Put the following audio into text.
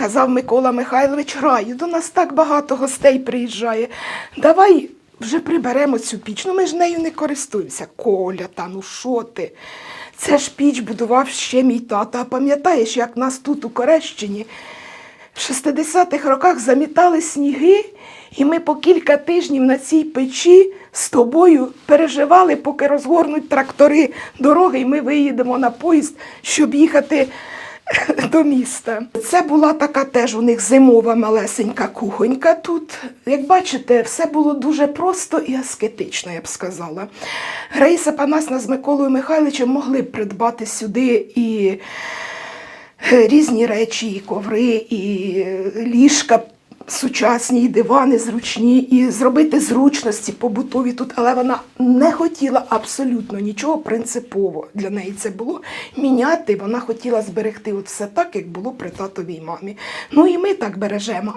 казав Микола Михайлович Раю, до нас так багато гостей приїжджає. Давай вже приберемо цю піч. Ну ми ж нею не користуємося. Коля, та ну що ти? Це ж піч будував ще мій тато. А пам'ятаєш, як нас тут у Корещині в 60-х роках замітали сніги, і ми по кілька тижнів на цій печі з тобою переживали, поки розгорнуть трактори дороги, і ми виїдемо на поїзд, щоб їхати до міста. Це була така теж у них зимова малесенька кухонька тут. Як бачите, все було дуже просто і аскетично, я б сказала. Граїса Панасна з Миколою Михайловичем могли б придбати сюди і е, різні речі, і коври, і е, ліжка сучасні, і дивани зручні, і зробити зручності побутові тут, але вона не хотіла абсолютно нічого принципово для неї це було міняти. Вона хотіла зберегти от все так, як було при татовій мамі. Ну і ми так бережемо.